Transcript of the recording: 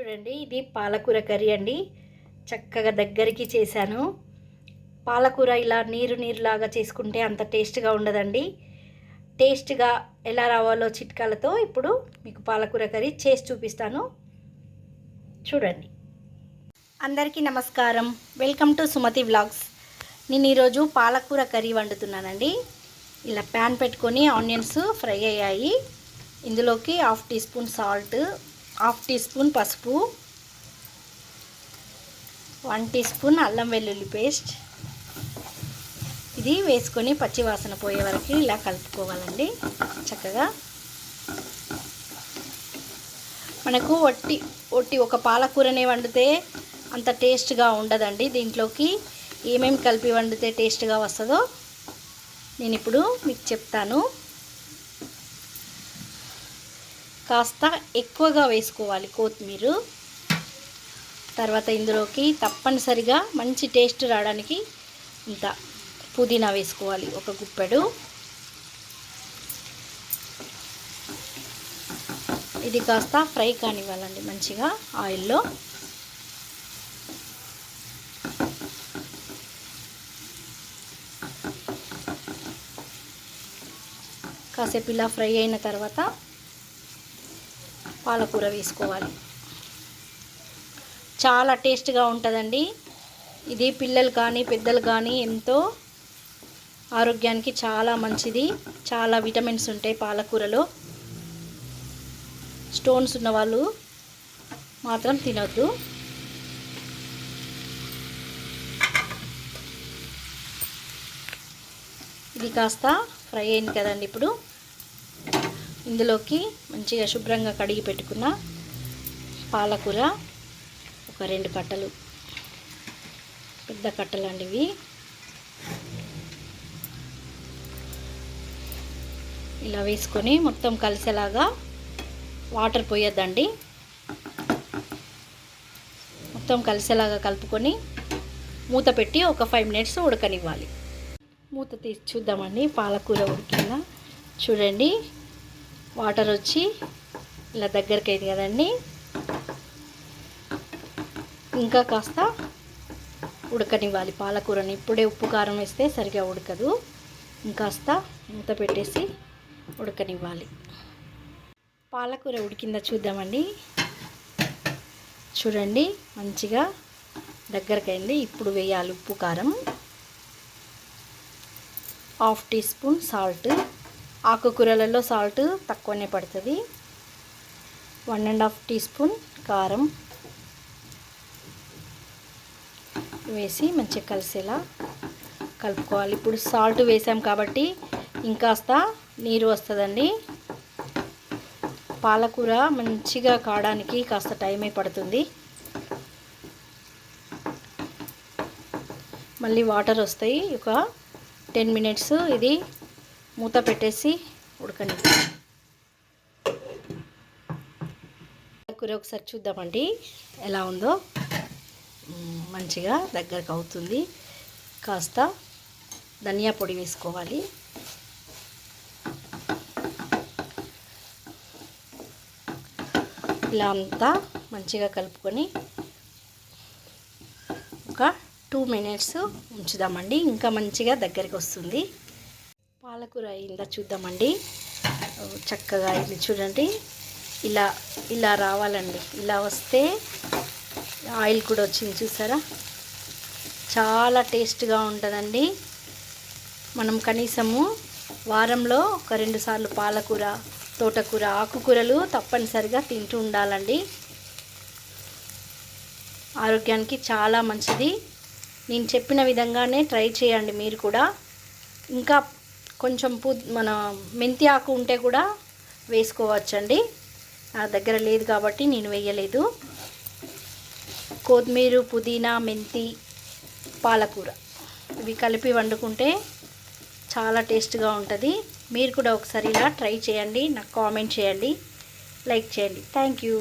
చూడండి ఇది పాలకూర కర్రీ అండి. చక్కగా దగ్గరికి చేశాను. పాలకూర ఇలా నీరు నీరులాగా చేసుకుంటే అంత టేస్ట్గా ఉండదండి. టేస్ట్గా ఎలా రావాలో చిట్కాలతో ఇప్పుడు మీకు పాలకూర కర్రీ చేసి చూపిస్తాను. చూడండి. అందరికీ నమస్కారం. Welcome to Sumathi vlogs. నేను ఈరోజు పాలకూర కర్రీ వండుతున్నానండి. ఇలా ప్యాన్ పెట్టుకొని ఆనియన్స్ ఫ్రై అయ్యాయి. ఇందులోకి half teaspoon salt half teaspoon పసుపు వన్ టీ స్పూన్ అల్లం వెల్లుల్లి పేస్ట్. ఇది వేసుకొని పచ్చివాసన పోయే వరకు ఇలా కలుపుకోవాలండి చక్కగా. మనకు ఒట్టి ఒట్టి ఒక పాలకూరనే వండితే అంత టేస్ట్గా ఉండదండి దీంట్లోకి. ఏమేమి కలిపి వండితే టేస్ట్గా వస్తుందో నేను ఇప్పుడు మీకు చెప్తాను. కాస్త ఎక్కువగా వేసుకోవాలి కొత్తిమీర. తర్వాత ఇందులోకి తప్పనిసరిగా మంచి టేస్ట్ రావడానికి ఇంత పుదీనా వేసుకోవాలి ఒక గుప్పెడు. ఇది కాస్త ఫ్రై కానివ్వాలండి మంచిగా ఆయిల్లో. కాసేపు ఇలా ఫ్రై అయిన తర్వాత పాలకూర వేసుకోవాలి. చాలా టేస్ట్గా ఉంటుందండి. ఇది పిల్లలు కానీ పెద్దలు కానీ ఎంతో ఆరోగ్యానికి చాలా మంచిది. చాలా విటమిన్స్ ఉంటాయి పాలకూరలో. స్టోన్స్ ఉన్నవాళ్ళు మాత్రం తినొద్దు. ఇది కాస్త ఫ్రై అయింది కదండి ఇప్పుడు. ఇందులోకి మంచిగా శుభ్రంగా కడిగి పెట్టుకున్న పాలకూర ఒక రెండు కట్టలు. పెద్ద కట్టలు అండి ఇవి. ఇలా వేసుకొని మొత్తం కలిసేలాగా వాటర్ పోయొద్దండి. మొత్తం కలిసేలాగా కలుపుకొని మూత పెట్టి ఒక ఫైవ్ మినిట్స్ ఉడకనివ్వాలి. మూత తీసి చూద్దామండి పాలకూర ఉడికిందా? చూడండి. వాటర్ వచ్చి ఇలా దగ్గరికి అయింది కదండి. ఇంకా కాస్త ఉడకనివ్వాలి. పాలకూరని ఇప్పుడే ఉప్పు కారం వేస్తే సరిగా ఉడకదు. ఇంకాస్త మూత పెట్టేసి ఉడకనివ్వాలి. పాలకూర ఉడికిందా చూద్దామండి. చూడండి మంచిగా దగ్గరకైంది. ఇప్పుడు వేయాలి ఉప్పు కారం. Half teaspoon salt. ఆకుకూరలలో సాల్ట్ తక్కువనే పడుతుంది. One and half teaspoon కారం వేసి మంచిగా కలిసేలా కలుపుకోవాలి. ఇప్పుడు సాల్ట్ వేసాం కాబట్టి ఇంకాస్త నీరు వస్తుందండి. పాలకూర మంచిగా కావడానికి కాస్త టైమే పడుతుంది. మళ్ళీ వాటర్ వస్తాయి. ఒక టెన్ మినిట్స్ ఇది మూత పెట్టేసి ఉడకని కూర ఒకసారి చూద్దామండి ఎలా ఉందో. మంచిగా దగ్గరకు అవుతుంది. కాస్త ధనియా పొడి వేసుకోవాలి. ఇలా అంతా మంచిగా కలుపుకొని ఒక టూ మినిట్స్ ఉంచుదామండి. ఇంకా మంచిగా దగ్గరికి వస్తుంది. పాలకూర అయిందా చూద్దామండి. చక్కగా ఇది చూడండి. ఇలా ఇలా రావాలండి. ఇలా వస్తే ఆయిల్ కూడా వచ్చింది చూసారా? చాలా టేస్ట్గా ఉంటుందండి. మనం కనీసము వారంలో ఒక రెండు సార్లు పాలకూర తోటకూర ఆకుకూరలు తప్పనిసరిగా తింటూ ఉండాలండి. ఆరోగ్యానికి చాలా మంచిది. నేను చెప్పిన విధంగానే ట్రై చేయండి మీరు కూడా. ఇంకా కొంచెం పు మన మెంతి ఆకు ఉంటే కూడా వేసుకోవచ్చండి. నా దగ్గర లేదు కాబట్టి నేను వేయలేదు. కొత్తిమీర పుదీనా మెంతి పాలకూర ఇవి కలిపి వండుకుంటే చాలా టేస్ట్గా ఉంటుంది. మీరు కూడా ఒకసారి ఇలా ట్రై చేయండి. నాకు కామెంట్ చేయండి. లైక్ చేయండి. Thank you.